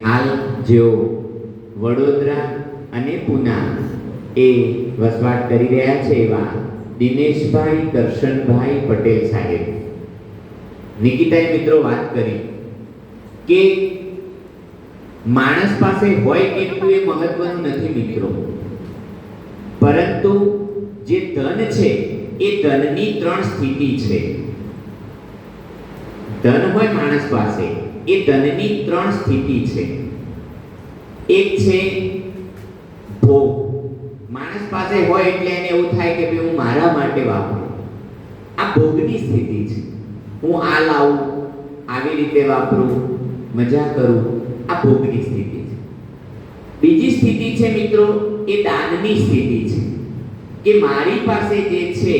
હાલ જેઓ વડોદરા અને પુના એ વસવાટ કરી રહ્યા છે એવા દિનેશભાઈ દર્શનભાઈ પટેલ સાહેબ. નિકિતાએ મિત્રો વાત કરી કે માણસ પાસે હોય કેટલું એ મહત્વનું નથી મિત્રો. પરંતુ જે ધન છે એ ધનની ત્રણ સ્થિતિ છે. ધન હોય માણસ પાસે એ ધનની ત્રણ સ્થિતિ છે. એક છે ભોગ. માણસ પાસે હોય એટલે એને એવું થાય કે ભાઈ હું મારા માટે વાપરું. આ ભોગની સ્થિતિ છે. હું આ લાવું, આવી રીતે વાપરું, મજા કરું. આ ભોગની સ્થિતિ છે. બીજી સ્થિતિ છે મિત્રો, એ દાનની સ્થિતિ છે. કે મારી પાસે જે છે,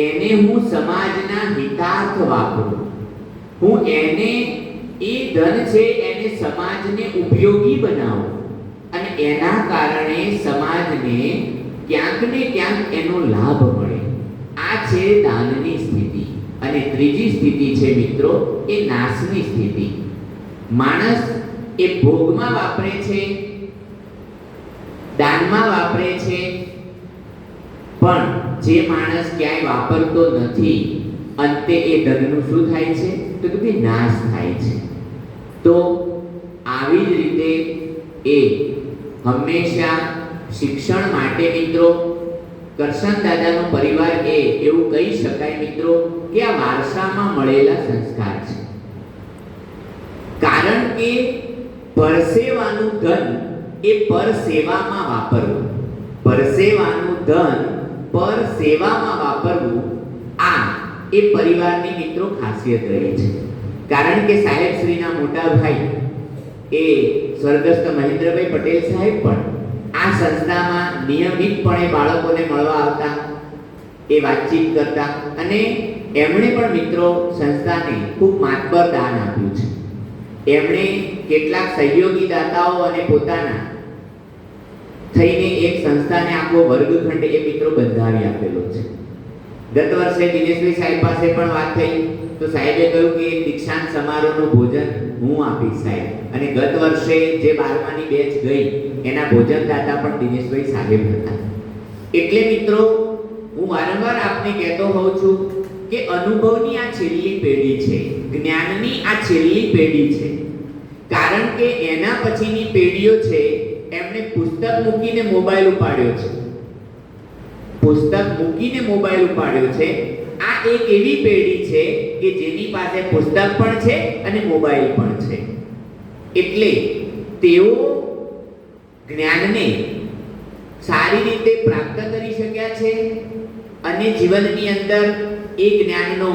એને હું સમાજના હિતાર્થ વાપરું. હું એને એ ધન છે એને સમાજને ઉપયોગી બનાવો. અને એના કારણે સમાજને ક્યાંક ને ક્યાંક એનો લાભ મળે. આ છે દાનની સ્થિતિ. અને ત્રીજી સ્થિતિ છે મિત્રો, એ નાશની સ્થિતિ. માણસ એ ભોગમાં વાપરે છે, દાનમાં વાપરે છે, પણ જે માણસ ક્યાંય વાપરતો નથી, અંતે એ ધનનું શું થાય છે? તો કે ભાઈ નાશ થાય છે. તો આવી જ રીતે એ હંમેશા શિક્ષણ માટે મિત્રો, કરશન દાદાનો પરિવાર એ એવું કહી શકાય મિત્રો કે આ વારસામાં મળેલા સંસ્કાર છે. કારણ કે પરસેવાનું ધન એ પર સેવામાં વાપરવું. પરસેવાનું ધન પર સેવામાં વાપરવું આ એ પરિવારની મિત્રો, ખાસિયત રહી છે. કારણ કે સાહેબ શ્રીના મોટા ભાઈ એ સ્વર્ગસ્થ મહેન્દ્રભાઈ પટેલ સાહેબ પણ આ સંસ્થામાં નિયમિતપણે બાળકોને મળવા આવતા, એ વાતચીત કરતા અને એમણે પણ મિત્રો સંસ્થાને ખૂબ માતબર દાન આપ્યું છે. એમણે કેટલાક સહયોગી દાતાઓ અને પોતાના થઈને એક સંસ્થાને આખો વર્ગખંડ એ મિત્રો બંધાવી આપેલો છે. ગત વર્ષે દિનેશભાઈ સાહેબ પાસે પણ વાત થઈ. તો સાહેબે કહ્યું કે દીક્ષાંત સમારોહનું ભોજન હું આપીશ સાહેબ. અને ગત વર્ષે જે બારમાની બેચ ગઈ, એના ભોજનદાતા પણ દિનેશભાઈ સાહેબ હતા. એટલે મિત્રો, હું વારંવાર આપને કહેતો હોઉં છું કે અનુભવની આ છેલ્લી પેઢી છે, જ્ઞાનની આ છેલ્લી પેઢી છે. કારણ કે એના પછીની પેઢીઓ છે, એમણે પુસ્તક મૂકીને મોબાઈલ ઉપાડ્યો છે. પુસ્તક મૂકીને મોબાઈલ ઉપાડ્યો છે. આ એક એવી પેઢી છે કે જેની પાસે પુસ્તક પણ છે અને મોબાઈલ પણ છે. એટલે તેઓ જ્ઞાનને સારી રીતે પ્રાપ્ત કરી શક્યા છે અને જીવનની અંદર એ જ્ઞાનનો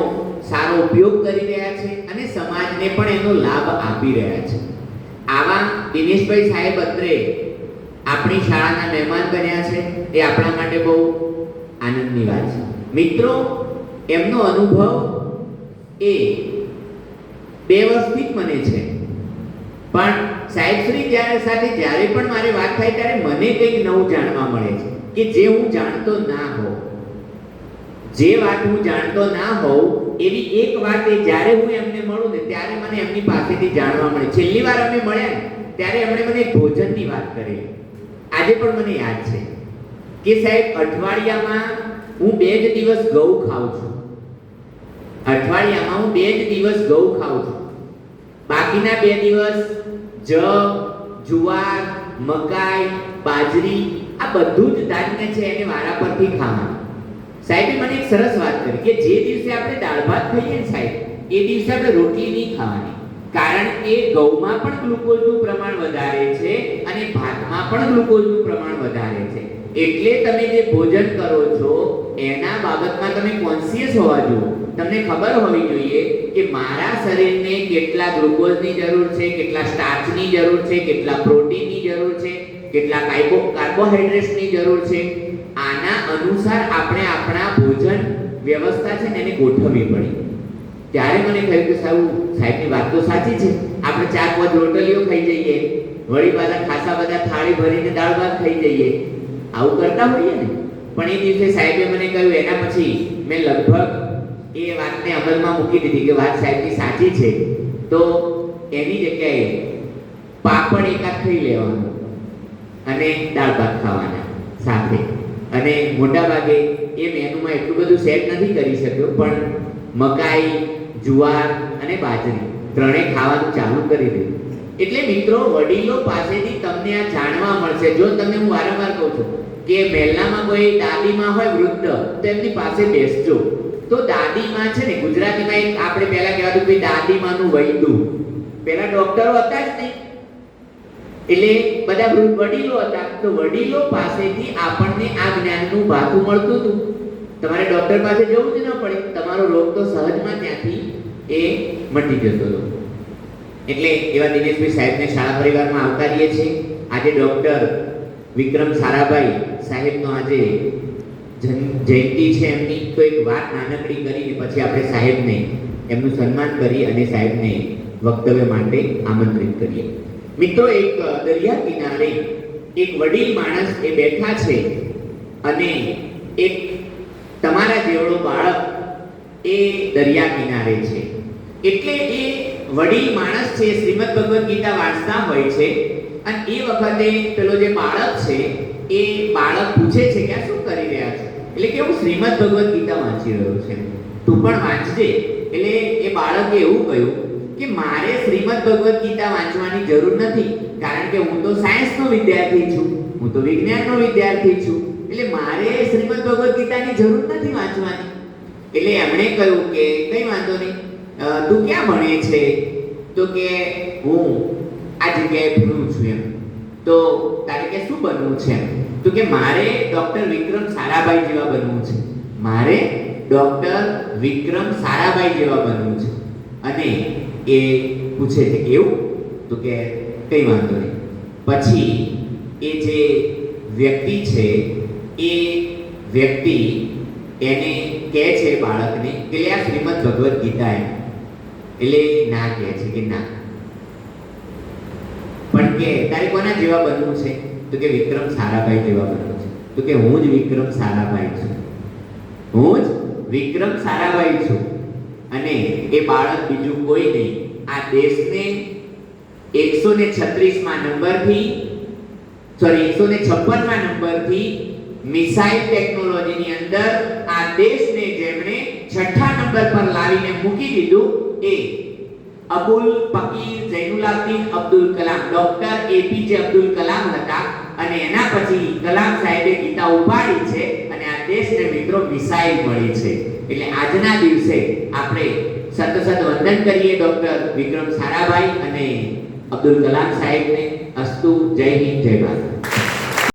સારો ઉપયોગ કરી રહ્યા છે અને સમાજને પણ એનો લાભ આપી રહ્યા છે. આવા દિનેશભાઈ સાહેબ અત્રે આપણી શાળાના મહેમાન બન્યા છે, એ આપણા માટે બહુ આનંદની વાત છે. મિત્રો, એમનો અનુભવ એ બે વર્ષથી જ મને છે. પણ સાહેબશ્રી જ્યારે સાથે, જ્યારે પણ મારે વાત થાય ત્યારે મને કંઈક નવું જાણવા મળે છે, કે જે હું જાણતો ના હોઉં. જે વાત હું જાણતો ના હોઉં, એવી એક વાત એ જ્યારે હું એમને મળું ને ત્યારે મને એમની પાસેથી જાણવા મળે. છેલ્લી વાર અમે મળ્યા ત્યારે એમણે મને ભોજનની વાત કરી આજે પણ મને યાદ છે કે સાહેબ, અઠવાડિયામાં હું બે જ દિવસ ઘઉં ખાઉં છું. અઠવાડિયામાં હું બે જ દિવસ ઘઉં ખાઉં છું. બાકીના બે દિવસ જવ જુવાર, મકાઈ, બાજરી, આ બધું જ ધાન્ય છે એને વારા પરથી ખાવાનું. સાહેબે મને એક સરસ વાત કરી કે જે દિવસે આપણે દાળ ભાત ખાઈએ ને સાહેબ, એ દિવસે આપણે રોટલી નહીં ખાવાની. કારણ કે ઘઉંમાં પણ ગ્લુકોઝનું પ્રમાણ વધારે છે અને પણ ગ્લુકોઝનું પ્રમાણ વધારે છે. એટલે તમે જે ભોજન કરો છો, એના બાબતમાં તમે કોન્સિયસ હોવા જોઈએ. તમને ખબર હોવી જોઈએ કે મારા શરીરને કેટલા ગ્લુકોઝની જરૂર છે, કેટલા સ્ટાર્ચની જરૂર છે, કેટલા પ્રોટીનની જરૂર છે, કેટલા કાર્બો કાર્બોહાઈડ્રેટ્સની જરૂર છે. આના અનુસાર આપણે આપણા ભોજન વ્યવસ્થા છે ને એને ગોઠવવી પડે. ત્યારે મને કહ્યું કે સાહેબ, સાહેબની વાત તો સાચી છે. આપણે ચાર પાંચ રોટલીઓ ખાઈ જઈએ. વળી પાછા ખાસા બધા થાળી ભરીને દાળ ભાત ખાઈ જઈએ. આવું કરતા હોઈએ ને? પણ એ દિવસે સાહેબે મને કહ્યું, એના પછી મેં લગભગ એ વાતને અમલમાં મૂકી દીધી કે વાત સાહેબની સાચી છે. તો એની જગ્યાએ પાપડ એકાદ ખાઈ લેવાનો અને દાળ ભાત ખાવાના સાથે. અને મોટા ભાગે એ મેનુમાં એટલું બધું સેટ નથી કરી શક્યો, પણ મકાઈ, જુવાર અને બાજરી ત્રણેય ખાવાનું ચાલુ કરી દીધું. એટલે મિત્રો, વડીલો પાસેથી તમને આ જાણવા મળશે. જો તમને હું વારંવાર કહું છું કે મહેલામાં કોઈ દાદીમાં હોય વૃદ્ધ, તો એમની પાસે બેસજો. તો દાદીમાં છે ને, ગુજરાતીમાં એક આપણે પહેલા કહેવાતું કે દાદીમાનું વૈદું. પહેલા ડોક્ટરો હતા જ નહીં. એટલે બધા વૃદ્ધ વડીલો હતા. તો વડીલો પાસેથી આપણને આ જ્ઞાનનું ભાથું મળતું હતું. તમારે ડોક્ટર પાસે જવું જ ન પડે. તમારો રોગ તો સહજમાં ત્યાંથી એ મટી જતો હતો. એટલે એવા દિનેશભાઈ સાહેબને શાળા પરિવારમાં આવકારીએ છીએ. આજે ડૉક્ટર વિક્રમ સારાભાઈ સાહેબનો આજે જયંતિ છે. એમની તો એક વાત નાનકડી કરીને પછી આપણે સાહેબને એમનું સન્માન કરી અને સાહેબને વક્તવ્ય માટે આમંત્રિત કરીએ. મિત્રો, એક દરિયા કિનારે એક વડીલ માણસ એ બેઠા છે અને એક તમારા જેવડો બાળક એ દરિયા કિનારે છે. એટલે એ વડીલ માણસ છે, શ્રીમદ ભગવદ્ ગીતા વાંચતા હોય છે, અને એ વખતે પેલો જે બાળક છે, એ બાળક પૂછે છે કે આ શું કરી રહ્યા છે? એટલે કે હું શ્રીમદ ભગવદ્ ગીતા વાંચી રહ્યો છે. તું પણ વાંચજે. એટલે એ બાળકે એવું કહ્યું કે મારે શ્રીમદ ભગવદ્ ગીતા વાંચવાની જરૂર નથી, કારણ કે હું તો સાયન્સનો વિદ્યાર્થી છું, હું તો વિજ્ઞાનનો વિદ્યાર્થી છું, એટલે મારે શ્રીમદ ભગવદ્ ગીતાની જરૂર નથી વાંચવાની. એટલે એમણે કહ્યું કે કંઈ વાંધો નહીં. તું ક્યાં ભણે છે? તો કે હું આ જગ્યાએ ભણું છું એમ. તો તારે કે શું બનવું છે તો કે મારે ડોક્ટર વિક્રમ સારાભાઈ જેવા બનવું છે. મારે ડોક્ટર વિક્રમ સારાભાઈ જેવા બનવું છે. અને એ પૂછે છે એવું? તો કે કઈ વાંધો નહીં. પછી એ જે વ્યક્તિ છે, એ વ્યક્તિ એને કહે છે બાળકને કે આ શ્રીમદ ભગવદ્ ગીતા એમ. એટલે ના કહે છે કે ના. પણ કે તારે કોના જેવા બનવું છે? તો કે વિક્રમ સારાભાઈ જેવા બનવું છે. તો કે હું જ વિક્રમ સારાભાઈ છું. હું જ વિક્રમ સારાભાઈ છું. અને એ બાળક બીજું કોઈ નહીં. આ દેશને એકસો ને છત્રીસમાં નંબરથી સોરી એકસો ને છપ્પનમાં નંબરથી મિસાઇલ ટેકનોલોજીની અંદર આ દેશને જેમણે છઠ્ઠા નંબર પર લાવીને મૂકી દીધું એ અબુલ ફકીર જૈનુલાબ્દીન અબ્દુલ કલામ ડોક્ટર એપીજે અબ્દુલ કલામ હતા. અને એના પછી કલામ સાહેબે ગીતા ઉપાડી છે અને આ દેશને મિત્રો મિસાઇલ મળી છે. એટલે આજના દિવસે આપણે સતત વંદન કરીએ ડોક્ટર વિક્રમ સારાભાઈ અને અબ્દુલ કલામ સાહેબને. અસ્તુ, જય હિન્દ, જય ભારત.